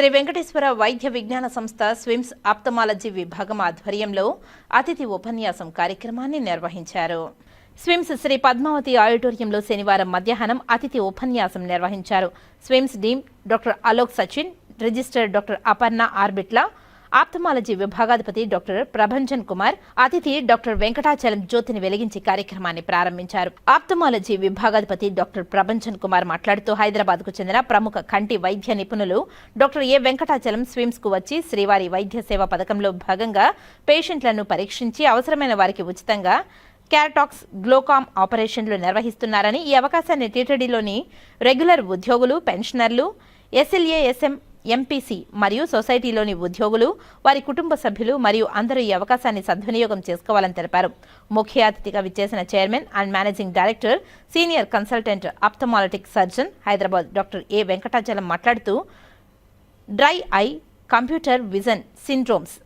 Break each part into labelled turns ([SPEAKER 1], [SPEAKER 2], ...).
[SPEAKER 1] శ్రీ వెంకటేశ్వర వైద్య విజ్ఞాన సంస్థ స్విమ్స్ ఆప్తమాలజీ విభాగం ఆధ్వర్యంలో అతిథి ఉపన్యాసం కార్యక్రమాన్ని నిర్వహించారు. స్విమ్స్ శ్రీ పద్మావతి ఆడిటోరియంలో శనివారం మధ్యాహ్నం అతిథి ఉపన్యాసం నిర్వహించారు. SVIMS dean doctor Alok Sachin registrar doctor Aparna ఆర్బిట్ల ophthalmology విభాగాధిపతి డాక్టర్ ప్రభంజన్ కుమార్ అతిథి డాక్టర్ వెంకటాచలం జ్యోతిని వెలిగించి కార్యక్రమాన్ని ప్రారంభించారు. ఆప్తమాలజీ విభాగాధిపతి డాక్టర్ ప్రభంజన్ కుమార్ మాట్లాడుతూ హైదరాబాద్కు చెందిన ప్రముఖ కంటి వైద్య నిపుణులు డాక్టర్ ఏ వెంకటాచలం స్విమ్స్కు వచ్చి శ్రీవారి వైద్య సేవ పథకంలో భాగంగా పేషెంట్లను పరీక్షించి అవసరమైన వారికి ఉచితంగా క్యారటాక్స్ గ్లోకామ్ ఆపరేషన్లు నిర్వహిస్తున్నారని ఈ అవకాశాన్ని టీటీడీలోని రెగ్యులర్ ఉద్యోగులు పెన్షనర్లు ఎస్ఎల్ఏఎస్ఎం ఎంపీసీ మరియు సొసైటీలోని ఉద్యోగులు వారి కుటుంబ సభ్యులు మరియు అందరూ ఈ అవకాశాన్ని సద్వినియోగం చేసుకోవాలని తెలిపారు. ముఖ్య అతిథిగా విచ్చేసిన chairman and managing director senior consultant ophthalmic surgeon Hyderabad doctor A Venkatachalam మాట్లాడుతూ dry eye computer vision syndromes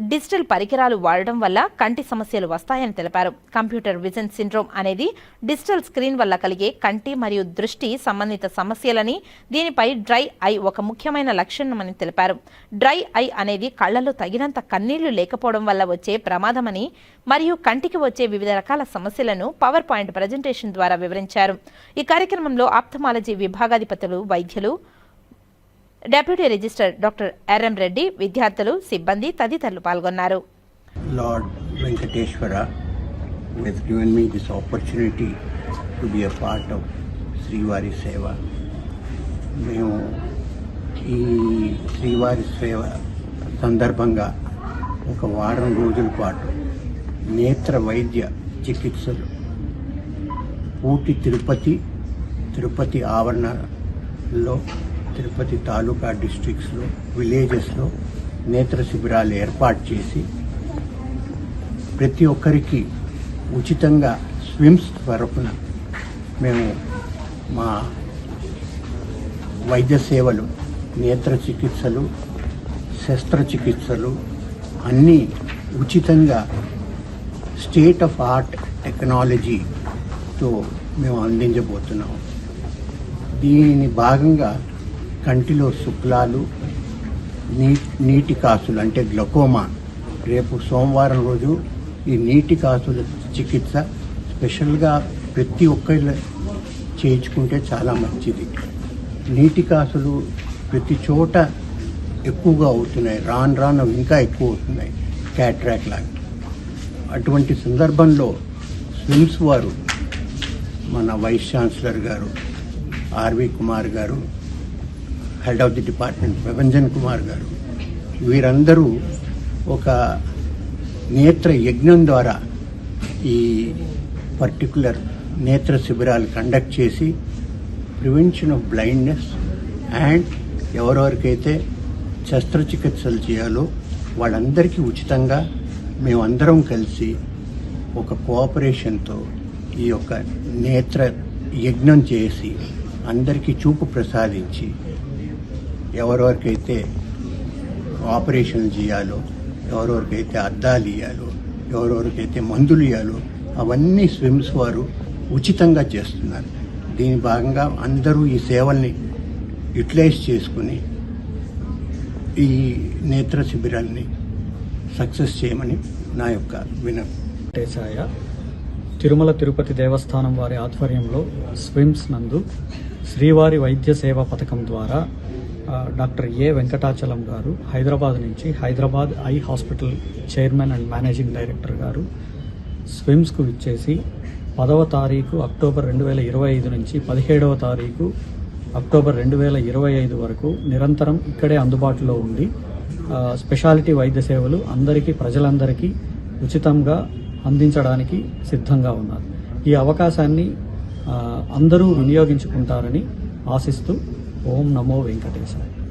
[SPEAKER 1] digital పరికరాలు వాడడం వల్ల కంటి సమస్యలు వస్తాయని తెలిపారు. కంప్యూటర్ విజన్ సిండ్రోమ్ అనేది డిజిటల్ స్క్రీన్ వల్ల కలిగే కంటి మరియు దృష్టి సంబంధిత సమస్యలని దీనిపై డ్రై ఐ ఒక ముఖ్యమైన లక్షణమని తెలిపారు. డ్రై ఐ అనేది కళ్ళలో తగినంత కన్నీళ్ళు లేకపోవడం వల్ల వచ్చే ప్రమాదమని మరియు కంటికి వచ్చే వివిధ రకాల సమస్యలను పవర్ పాయింట్ ప్రజెంటేషన్ ద్వారా వివరించారు. ఈ కార్యక్రమంలో ఆప్థమాలజీ విభాగాధిపతులు వైద్యులు deputy registrar doctor R M Reddy విద్యార్థులు సిబ్బంది తదితరులు పాల్గొన్నారు.
[SPEAKER 2] Lord Venkateswara who has given me this opportunity to be a part of శ్రీవారి సేవ మేము ఈ శ్రీవారి సేవ సందర్భంగా ఒక వారం రోజుల పాటు నేత్ర వైద్య చికిత్సలు పూటి తిరుపతి తిరుపతి ఆవరణలో తిరుపతి తాలూకా డిస్ట్రిక్ట్స్లో విలేజెస్లో నేత్ర శిబిరాలు ఏర్పాటు చేసి ప్రతి ఒక్కరికి ఉచితంగా స్విమ్స్ తరపున మేము మా వైద్య సేవలు నేత్ర చికిత్సలు శస్త్రచికిత్సలు అన్నీ ఉచితంగా స్టేట్ ఆఫ్ ఆర్ట్ టెక్నాలజీతో మేము అందించబోతున్నాం. దీని భాగంగా కంటిలో శుక్లాలు నీ నీటి కాసులు అంటే గ్లకోమా. రేపు సోమవారం రోజు ఈ నీటి కాసుల చికిత్స స్పెషల్గా ప్రతి ఒక్కరు చేయించుకుంటే చాలా మంచిది. నీటి కాసులు ప్రతి చోట ఎక్కువగా అవుతున్నాయి. రాను రాను ఇంకా ఎక్కువ అవుతున్నాయి. క్యాట్రాక్ లాగా అటువంటి సందర్భంలో స్విమ్స్ వారు మన వైస్ ఛాన్సలర్ గారు ఆర్వి కుమార్ గారు head of the department Prabhanjan Kumar గారు. వీరందరూ ఒక నేత్ర యజ్ఞం ద్వారా ఈ పర్టికులర్ నేత్ర శిబిరాలు కండక్ట్ చేసి ప్రివెన్షన్ ఆఫ్ బ్లైండ్నెస్ అండ్ ఎవరెవరికైతే శస్త్రచికిత్సలు చేయాలో వాళ్ళందరికీ ఉచితంగా మేమందరం కలిసి ఒక కోఆపరేషన్తో ఈ యొక్క నేత్ర యజ్ఞం చేసి అందరికీ చూపు ప్రసాదించి ఎవరెవరికైతే ఆపరేషన్ చేయాలో ఎవరెవరికైతే అద్దాలు ఇవ్వాలో ఎవరెవరికైతే మందులు ఇవ్వాలో అవన్నీ స్విమ్స్ వారు ఉచితంగా చేస్తున్నారు. దీని భాగంగా అందరూ ఈ సేవల్ని యూటిలైజ్ చేసుకుని ఈ నేత్ర శిబిరాల్ని సక్సెస్ చేయమని నా యొక్క వినతి.
[SPEAKER 3] తిరుమల తిరుపతి దేవస్థానం వారి ఆధ్వర్యంలో స్విమ్స్ నందు శ్రీవారి వైద్య సేవ పథకం ద్వారా డాక్టర్ ఏ వెంకటాచలం గారు హైదరాబాద్ నుంచి Hyderabad eye hospital chairman and managing director గారు స్విమ్స్కు ఇచ్చేసి పదవ తారీఖు అక్టోబర్ రెండు వేల ఇరవై ఐదు నుంచి పదిహేడవ తారీఖు అక్టోబర్ రెండు వేల ఇరవై ఐదు వరకు నిరంతరం ఇక్కడే అందుబాటులో ఉండి స్పెషాలిటీ వైద్య సేవలు అందరికీ ప్రజలందరికీ ఉచితంగా అందించడానికి సిద్ధంగా ఉన్నారు. ఈ అవకాశాన్ని అందరూ వినియోగించుకుంటారని ఆశిస్తూ ओम नमो वेंकटेशाय